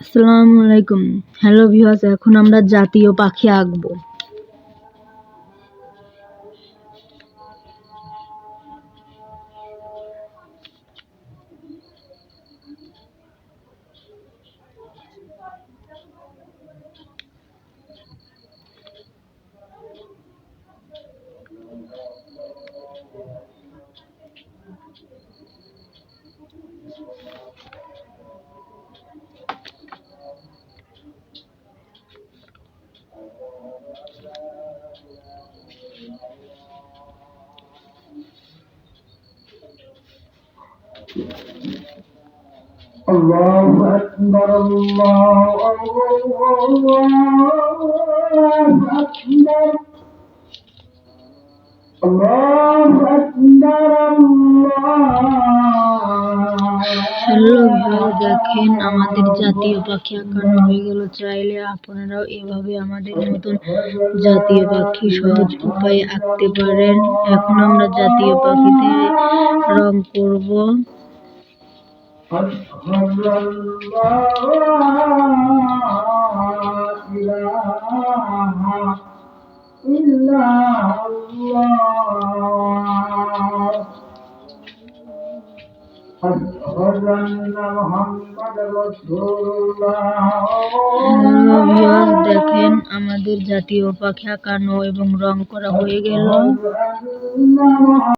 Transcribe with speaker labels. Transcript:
Speaker 1: আসসালামু আলাইকুম। Hello viewers এখন আমরা জাতীয় পাখি আঁকবো।
Speaker 2: الله أكبر الله أكبر الله أكبر
Speaker 1: হ্যালো ভিউয়ার দেখেন আমাদের জাতীয় পাখি আঁকানো হয়ে গেল চাইলে আপনারাও এভাবে আমাদের মতন জাতীয় পাখি সহজ উপায়ে আঁকতে পারেন এখন আমরা জাতীয় পাখিতে রং করব
Speaker 2: أشهد أن لا إله إلا الله أشهد أن محمد رسول
Speaker 1: হ্যালো ভিউয়ার
Speaker 2: الله
Speaker 1: দেখেন আমাদের জাতীয় পাখি আঁকানো এবং রং করা হয়ে গেল
Speaker 2: أشهد أن